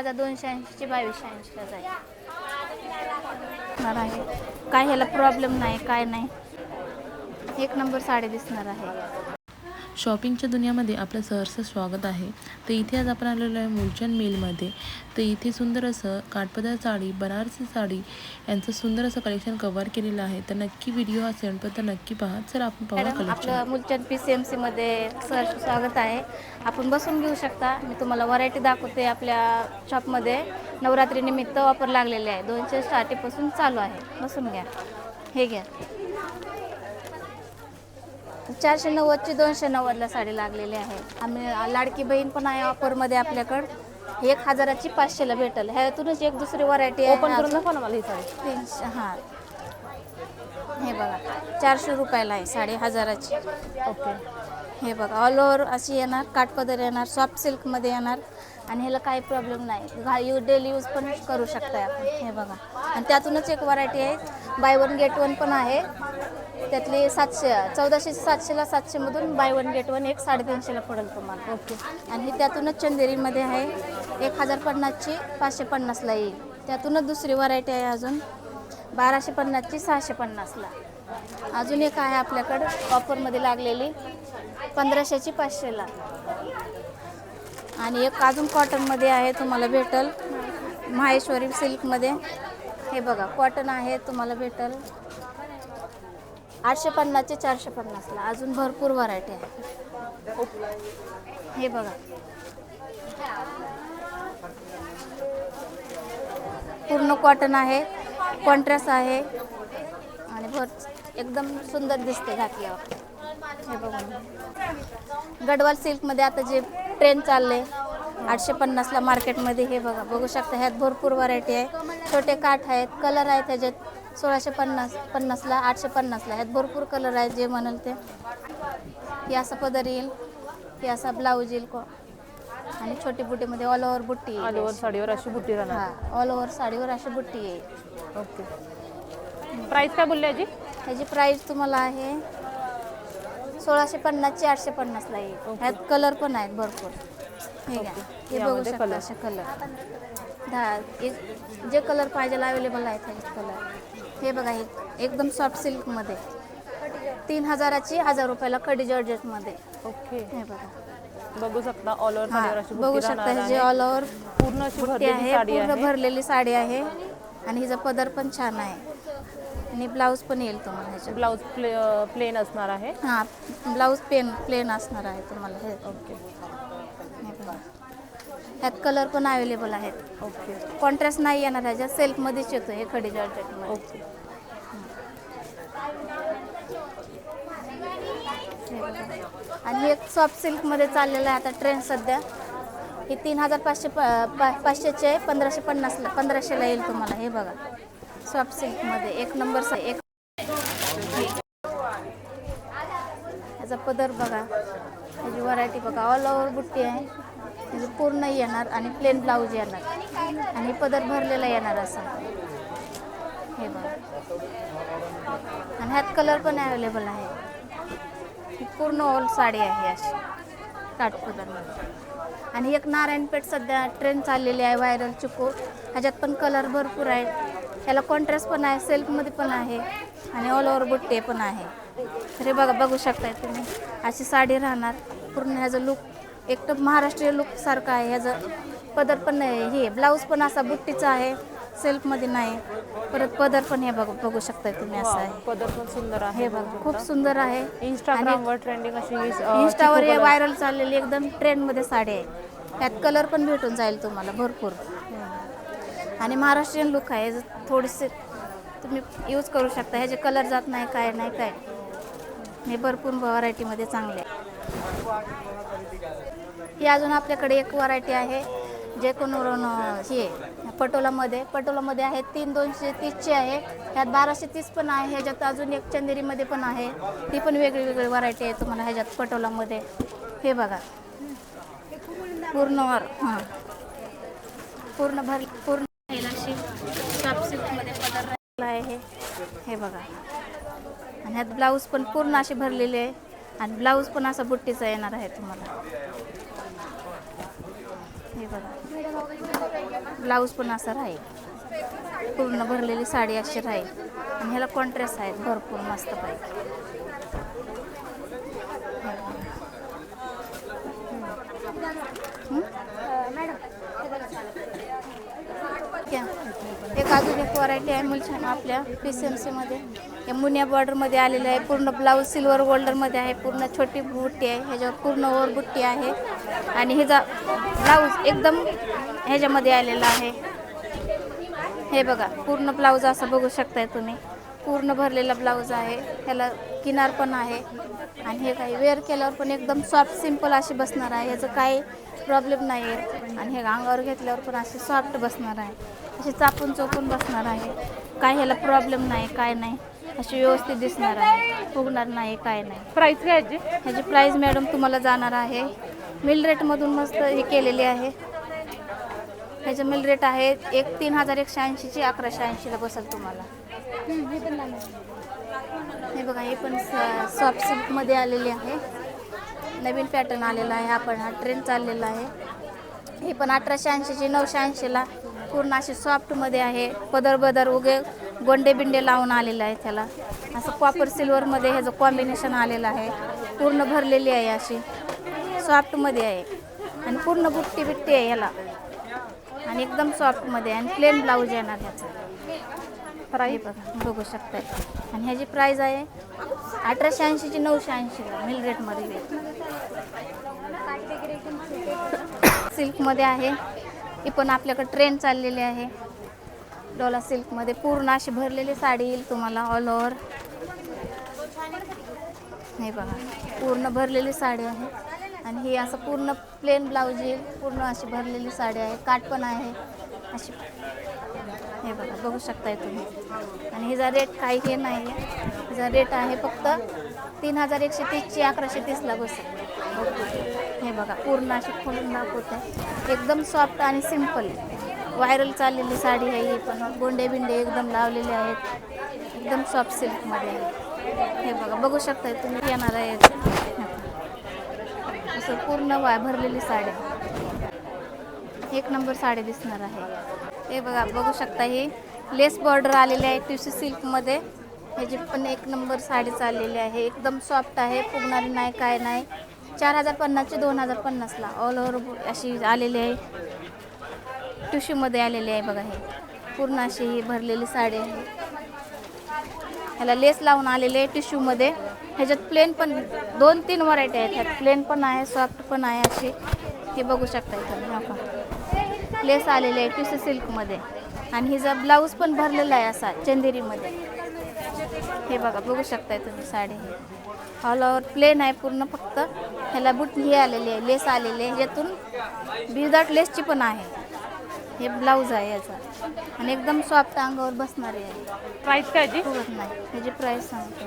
माझा दोनशे ऐंशीची बावीसशे ऐंशीला जाईल. दिसणार आहे. काय ह्याला प्रॉब्लेम नाही काय नाही. एक नंबर साडी दिसणार आहे. शॉपिंगच्या दुनियामध्ये आपलं सहर्ष स्वागत आहे. तर इथे आज आपण आलेलो आहे मूलचंद मिलमध्ये. तर इथे सुंदर असं काठपदर साडी बनारसी साडी यांचं सुंदर असं कलेक्शन कव्हर केलेलं आहे. तर नक्की व्हिडिओ हा सेंडपर्यंत नक्की पहा. तर आपण पाहू मॅडम कलेक्शन आपलं मुलचंद पी सी एम सीमध्ये सर स्वागत आहे. आपण बसून घेऊ शकता. मी तुम्हाला व्हरायटी दाखवते आपल्या शॉपमध्ये नवरात्रीनिमित्त ऑफर लागलेले आहे. दोनशे स्टार्टिंगपासून चालू आहे. बसून घ्या. हे घ्या. चारशे नव्वदची दोनशे नव्वदला साडी लागलेली आहे. आम्ही लाडकी बहीण पण आहे ऑफरमध्ये आपल्याकडं. एक हजाराची पाचशेला भेटेल. ह्यातूनच एक दुसरी व्हरायटी आहे ओपन करून. दाखवा ना मला ही साडी. तीनशे हां. हे बघा चारशे रुपयाला आहे साडे हजाराची. ओके. हे बघा ऑल ओव्हर अशी येणार काठपदर येणार सॉफ्ट सिल्कमध्ये येणार. आणि ह्याला काही प्रॉब्लेम नाही. घा यूज डेली यूज पण करू शकताय आपण. हे बघा. आणि त्यातूनच एक व्हरायटी आहे. बाय वन गेट वन पण आहे. त्यातली सातशे चौदाशे सातशेला सातशेमधून बाय वन गेट वन एक साडेतीनशेला पडेल तुम्हाला. ओके. आणि त्यातूनच चंदेरीमध्ये आहे एक हजार पन्नासची पाचशे पन्नासला येईल. त्यातूनच दुसरी व्हरायटी आहे अजून बाराशे पन्नासची सहाशे पन्नासला. अजून एक आहे आपल्याकडं ऑफरमध्ये लागलेली पंधराशेची पाचशेला. आणि एक अजून कॉटनमध्ये आहे तुम्हाला भेटल माहेश्वरी सिल्कमध्ये. हे बघा कॉटन आहे तुम्हाला भेटल. आठशे पन्नासचे चारशे पन्नासला अजून भरपूर व्हरायटी आहे. हे बघा. पूर्ण कॉटन आहे कॉन्ट्रास्ट आहे. आणि भर एकदम सुंदर दिसते घातल्यावर. हे बघा. गडवाल सिल्कमध्ये आता जे ट्रेंड चालले आठशे पन्नासला मार्केटमध्ये हे बघा. बघू शकता ह्यात भरपूर व्हरायटी आहे. छोटे काठ आहेत कलर आहेत त्याच्यात. सोळाशे पन्नास पन्नासला आठशे पन्नासला. ह्यात भरपूर कलर आहेत जे म्हणाल ते. हे असा पदर येईल हे असा ब्लाऊज येईल. को आणि छोटी बुटीमध्ये ऑल ओव्हर बुट्टी येईल. आलीवर साडीवर अशी बुट्टी राहणार. हा ऑल ओव्हर साडीवर अशी बुट्टी येईल. ओके प्राइस काय बोलली आजी? ह्याची प्राईस तुम्हाला आहे सोळाशे पन्नासची आठशे पन्नासला येईल. ह्यात कलर पण आहेत भरपूर. हे घ्या. हे बघू शकता. असे कलर दहा जे कलर पाहिजे अवेलेबल आहेत ह्याच्यात कलर हे बघा हे एकदम सॉफ्ट सिल्कमध्ये तीन हजाराची हजार रुपयाला खडी जॉर्जेटमध्ये ओके. हे बघा. बघू शकता ऑल ओव्हर बघू शकता हे जे. ऑल ओव्हर पूर्ण अशी बुट्टी भरलेली आहे साडी पूर्ण आहे. भरलेली साडी आहे. आणि हिचा पदर पण छान आहे. आणि ब्लाऊज पण येईल तुम्हाला ह्याच्यात. ब्लाऊज प्ले प्लेन असणार आहे? हां ब्लाऊज पेन प्लेन असणार आहे तुम्हाला हे. ओके. हे बघा. ह्यात कलर पण अवेलेबल आहेत. ओके. कॉन्ट्रास्ट नाही येणार ह्याच्यात. सेल्फमध्येच येतो हे खडी जॉर्जेटमध्ये ओके हे आणि एक सॉफ्ट सिल्कमध्ये चाललेलं आहे आता ट्रेंड सध्या. हे तीन हजार पाचशे प पा पाचशेचे आहे पंधराशे पन्नासला पंधराशेला येईल तुम्हाला. हे बघा. सॉफ्ट सिल्कमध्ये एक नंबर एक ह्याचा पदर बघा. ह्याची व्हरायटी बघा. ऑल ओव्हर बुट्टी आहे. म्हणजे पूर्ण येणार आणि प्लेन ब्लाऊज येणार. आणि पदर भरलेला येणार असं. हे बघा. आणि ह्यात कलर पण अवेलेबल आहे. पूर्ण ऑल साडी आहे अशी. काठपदरमध्ये आणि एक नारायणपेठ सध्या ट्रेंड चाललेली आहे व्हायरल चिकू ह्याच्यात पण कलर भरपूर आहेत. ह्याला कॉन्ट्रास्ट पण आहे सेल्फमध्ये पण आहे आणि ऑल ओव्हर बुट्टे पण आहे. तरी बघा बघू शकताय तुम्ही. अशी साडी राहणार. पूर्ण ह्याचं लुक एकदम महाराष्ट्रीय लुकसारखं आहे. ह्याचं पदर पण नाही हे ब्लाऊज पण असा बुट्टीचा आहे. सेल्फमध्ये नाही. परत पदर पण हे बघू बघू शकताय तुम्ही असं आहे. पदर पण सुंदर आहे. हे बघा खूप सुंदर आहे. इंस्टाग्रामवर ट्रेंडिंग अशी इंस्टावर color. व्हायरल चाललेली एकदम ट्रेंडमध्ये साडी आहे. त्यात कलर पण भेटून जाईल तुम्हाला भरपूर. आणि महाराष्ट्रीयन लुक आहे. थोडेसे तुम्ही यूज करू शकता. ह्याचे कलर जात नाही काय नाही काय. हे भरपूर व्हरायटीमध्ये चांगले आहे. ही अजून आपल्याकडे एक व्हरायटी आहे. जे कोण हे पटोलामध्ये. पटोलामध्ये आहे तीन दोनशे तीसची आहे. ह्यात बाराशे तीस पण आहे. ह्याच्यात अजून एक चंदेरीमध्ये पण आहे. ती पण वेगळी वेगळी व्हरायटी आहे तुम्हाला ह्याच्यात पटोलामध्ये. हे बघा. पूर्ण वर हां. पूर्ण भर पूर्ण राहील अशी. पदर आहे. हे हे बघा. आणि ह्यात ब्लाऊज पण पूर्ण अशी भरलेली आहे. आणि ब्लाऊज पण असा बुट्टीचा येणार आहे तुम्हाला हे बघा ब्लाऊज पण असा राहील. पूर्ण भरलेली साडी अशी राहील. आणि ह्याला कॉन्ट्रास्ट आहेत भरपूर मस्त पाहिजे एक अजून एक व्हरायटी आहे मुलछान आपल्या पी सी एम सीमध्ये या मुनिया बॉर्डरमध्ये आलेलं आहे. पूर्ण ब्लाऊज सिल्वर गोल्डरमध्ये आहे. पूर्ण छोटी बुट्टी आहे. ह्याच्यावर पूर्ण ओवर बुट्टी आहे. आणि ह्याचा ब्लाऊज एकदम ह्याच्यामध्ये आलेला आहे. हे बघा पूर्ण ब्लाऊज असं बघू शकताय तुम्ही. पूर्ण भरलेला ब्लाऊज आहे. ह्याला किनार पण आहे. आणि हे काही वेअर केल्यावर पण एकदम सॉफ्ट सिंपल अशी बसणार आहे. ह्याचं काही प्रॉब्लेम नाही आहे आणि हे अंगावर घेतल्यावर पण अशी सॉफ्ट बसणार आहे. अशी चापून चोपून बसणार आहे. काय ह्याला प्रॉब्लेम नाही काय नाही. अशी व्यवस्थित दिसणार आहे. फुगणार नाही काय नाही. प्राईस काय याची ह्याची प्राईस मॅडम तुम्हाला जाणार आहे. मिल रेटमधून मस्त हे केलेली आहे. ह्याचं मिल रेट आहे एक तीन हजार एकशे ऐंशीची अकराशे ऐंशीला बसेल तुम्हाला. हे बघा हे पण सॉफ्ट सिल्कमध्ये आलेले आहे. नवीन पॅटर्न आलेला आहे. आपण हा ट्रेंड चाललेला आहे. हे पण अठराशे ऐंशीची नऊशे ऐंशीला पूर्ण अशी सॉफ्टमध्ये आहे. पदर बदर उगे गोंडे बिंडे लावून आलेलं आहे त्याला असं कॉपर सिल्वरमध्ये ह्याचं कॉम्बिनेशन आलेलं आहे. पूर्ण भरलेली आहे अशी. सॉफ्टमध्ये आहे. आणि पूर्ण बुट्टी बिट्टी आहे याला. आणि एकदम सॉफ्टमध्ये आणि प्लेन ब्लाऊज येणार ह्याचा. प्राईस बघा बघू शकताय. आणि ह्याची प्राईज आहे अठराशे ऐंशीची नऊशे ऐंशीला मिल रेटमध्ये सिल्कमध्ये आहे. ही पण आपल्याकडे ट्रेंड चाललेली आहे. डोला सिल्कमध्ये पूर्ण अशी भरलेली साडी येईल तुम्हाला ऑल ओव्हर हे बघा पूर्ण भरलेली साडी आहे. आणि हे असं पूर्ण प्लेन ब्लाऊज येईल पूर्ण अशी भरलेली साडी आहे काठ पण आहे. अशी हे बघा बघू शकताय तुम्ही. आणि हिचा रेट काही हे नाही आहे. हिचा रेट आहे फक्त तीन हजार एकशे तीसची अकराशे तीसला बसेल हे बघा पूर्ण अशी खोलून दाखवते. एकदम सॉफ्ट आणि सिंपल व्हायरल चाललेली साडी आहे ही पण. गोंडे बिंडे एकदम लावलेले आहेत. एकदम सॉफ्ट सिल्कमध्ये आहे हे बघा बघू शकताय तुम्ही येणार आहे असं पूर्ण वाय भरलेली साडी. एक नंबर साडी दिसणार आहे. हे बघा बघू शकता ही लेस बॉर्डर आलेली आहे टिशू सिल्कमध्ये. ह्याची पण एक नंबर साडी चाललेली आहे. एकदम सॉफ्ट आहे फुगणारी नाही काय नाही. चार हजार पन्नासचे दोन हजार पन्नासला. ऑल ओव्हर अशी आलेली आहे. टिशूमध्ये आलेली आहे बघा हे. पूर्ण अशी ही भरलेली साडी आहे. ह्याला लेस लावून आलेले आहे टिश्यूमध्ये ह्याच्यात प्लेन पण दोन तीन व्हरायटी आहेत. ह्यात प्लेन पण आहे सॉफ्ट पण आहे असे हे बघू शकता इथं लेस आलेले आहे टिश्यू सिल्कमध्ये आणि हिचा ब्लाऊज पण भरलेला आहे असा चंदेरीमध्ये. हे बघा बघू शकताय तुम्ही साडी. ऑल ओव्हर प्लेन आहे पूर्ण फक्त. ह्याला बुट हे आलेली आहे लेस आलेली आहे. ह्याच्यातून विदाउट लेसची पण आहे. हे ब्लाऊज आहे याचा. आणि एकदम सॉफ्ट अंगावर बसणारी आहे. प्राईस काय याची फुगत नाही. ह्याची प्राईस सांगतो.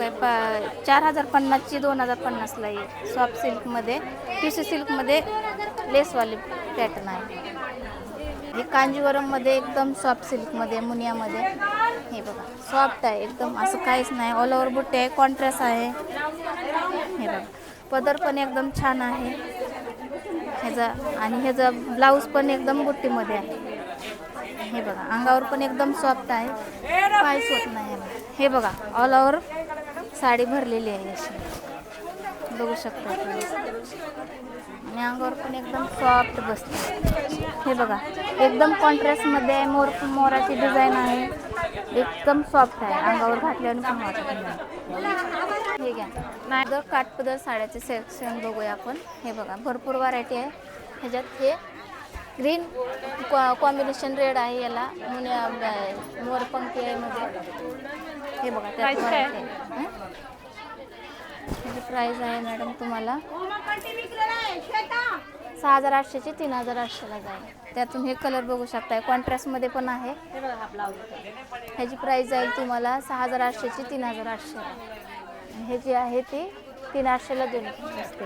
हे पा चार हजार पन्नासची दोन हजार पन्नासला आहे. सॉफ्ट सिल्कमध्ये टिश्यू सिल्कमध्ये लेसवाले पॅटर्न आहे. हे कांजीवरममध्ये एकदम सॉफ्ट सिल्कमध्ये मुनियामध्ये. हे बघा सॉफ्ट आहे एकदम असं काहीच नाही. ऑल ओव्हर बुट्टे आहे कॉन्ट्रास्ट आहे. हे बघा पदर पण एकदम छान आहे. ह्याचा आणि ह्याचा ब्लाऊज पण एकदम बुट्टीमध्ये आहे. हे बघा अंगावर पण एकदम सॉफ्ट आहे. काहीच होत नाही हे बघा ऑल ओव्हर साडी भरलेली आहे अशी. बघू शकता आणि अंगावर पण एकदम सॉफ्ट बसते. हे बघा एकदम कॉन्ट्रास्टमध्ये आहे मोर मोराची डिझाईन आहे. एकदम सॉफ्ट आहे. अंगावर घातल्यावर पण वाटत नाही. हे घ्या. नाही काठपदर साड्याचे सेक्शन बघूया आपण. हे बघा भरपूर व्हरायटी आहे. ह्याच्यात हे ग्रीन कॉम्बिनेशन रेड आहे याला. मोरपंखी आहे मध्ये. हे बघा त्यात प्राईज आहे. मॅडम तुम्हाला. सहा हजार आठशेची तीन हजार आठशेला जाईल. त्यातून हे कलर बघू शकताय. कॉन्ट्रास्टमध्ये पण आहे. ह्याची प्राईज जाईल तुम्हाला सहा हजार आठशेची तीन हजार आठशेला हे जी आहे ती तीन आठशेला दोन असते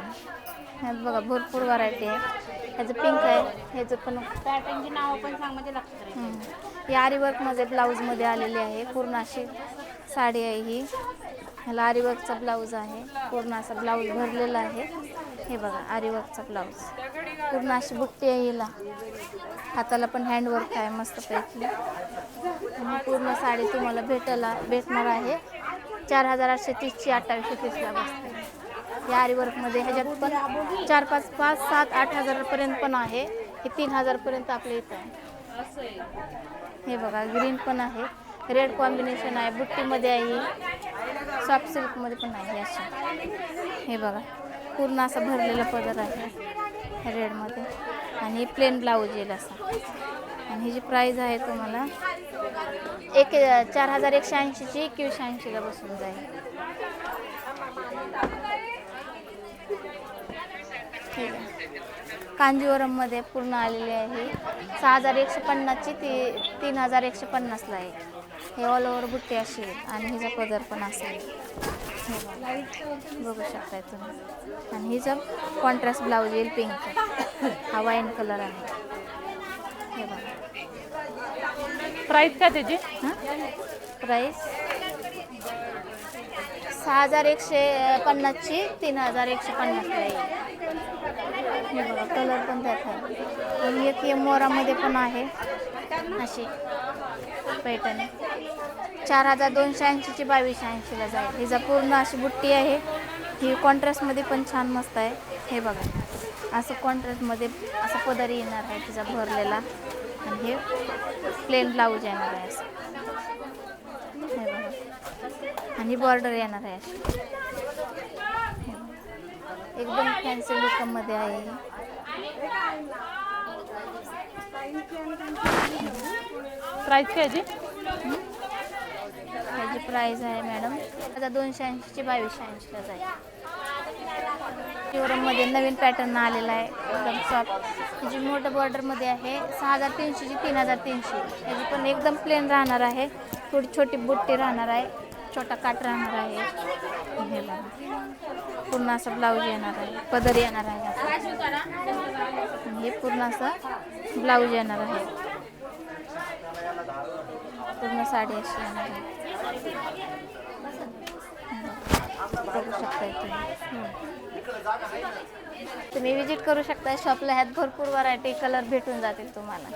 ह्यात बघा भरपूर व्हरायटी आहे. ह्याचं पिंक आहे. ह्याचं पण पॅटर्नची नावं पण सांग म्हणजे लक्षात राहील आरीवर्कमध्ये ब्लाऊजमध्ये आलेली आहे. पूर्ण अशी साडी आहे ही. ह्याला आरीवर्कचा ब्लाऊज आहे. पूर्ण असा ब्लाऊज भरलेला आहे. हे बघा आरीवर्कचा ब्लाऊज. पूर्ण अशी बुट्टी आहे हिला. हाताला पण हँडवर्क आहे मस्तपैकी. पैकी पूर्ण साडी तुम्हाला भेटायला भेटणार आहे. चार हजार आठशे तीसची अठ्ठावीसशे तीसला बसते. या आरीवर्कमध्ये ह्याच्यात पण चार पाच पाच सात आठ हजारापर्यंत पण आहे. हे तीन हजारपर्यंत आपल्या इथं आहे. हे बघा ग्रीन पण आहे. रेड कॉम्बिनेशन आहे. बुट्टीमध्ये आहे. ही सॉफ्ट सिल्कमध्ये पण आहे अशी. हे बघा पूर्ण असा भरलेला पदर आहे रेडमध्ये. आणि प्लेन ब्लाऊज येईल असा. आणि ही जी प्राईज आहे तुम्हाला एक चार हजार एकशे ऐंशीची एकवीसशे ऐंशीला बसून जाईल. ठीक आहे. कांजीवरममध्ये पूर्ण आलेली आहे. सहा हजार एकशे पन्नासची ती तीन हजार एकशे पन्नासला आहे. हे ऑल ओव्हर बुट्टी अशी आहे आणि हिचा पदर पण असेल बघा. शकताय तुम्ही. आणि हिचा कॉन्ट्रास्ट ब्लाऊज येईल पिंक हा वाईन कलर आहे. हे बघा. प्राईस काय त्याची? हां? प्राईस सहा हजार एकशे पन्नासची तीन हजार एकशे पन्नासला येईल. हे बघा कलर पण त्यात आहे. आणि एक हे मोरामध्ये पण आहे. अशी पैठणी चार हजार दोनशे ऐंशीची बावीसशे ऐंशीला जाईल. हिचा पूर्ण अशी बुट्टी आहे. ही कॉन्ट्रास्टमध्ये पण छान मस्त आहे. हे बघा. असं कॉन्ट्रास्टमध्ये असं पदरी येणार आहे तिचा भरलेला. आणि हे प्लेन ब्लाऊज येणार आहे असं. हे बघा. आणि बॉर्डर येणार आहे अशी. एकदम फॅन्सी लुकमध्ये आहे. प्राईस काय याची ह्याची प्राईज आहे मॅडम आता दोनशे ऐंशीची बावीसशे ऐंशीलाच आहे. शिवरममध्ये नवीन पॅटर्न आलेला आहे एकदम सॉफ्ट जी मोठं बॉर्डरमध्ये आहे सहा हजार तीनशेची तीन हजार तीनशे. ह्याची पण एकदम प्लेन राहणार आहे. थोडी छोटी बुट्टी राहणार आहे छोटा काट राहणार आहे. हे बघा. पूर्ण असं ब्लाऊज येणार आहे पदर येणार आहे. हे पूर्ण असं ब्लाऊज येणार आहे. पूर्ण साडी अशी येणार आहे. बघू शकता तुम्ही तुम्ही विजिट करू शकता. शॉपला ह्यात भरपूर व्हरायटी कलर भेटून जातील तुम्हाला.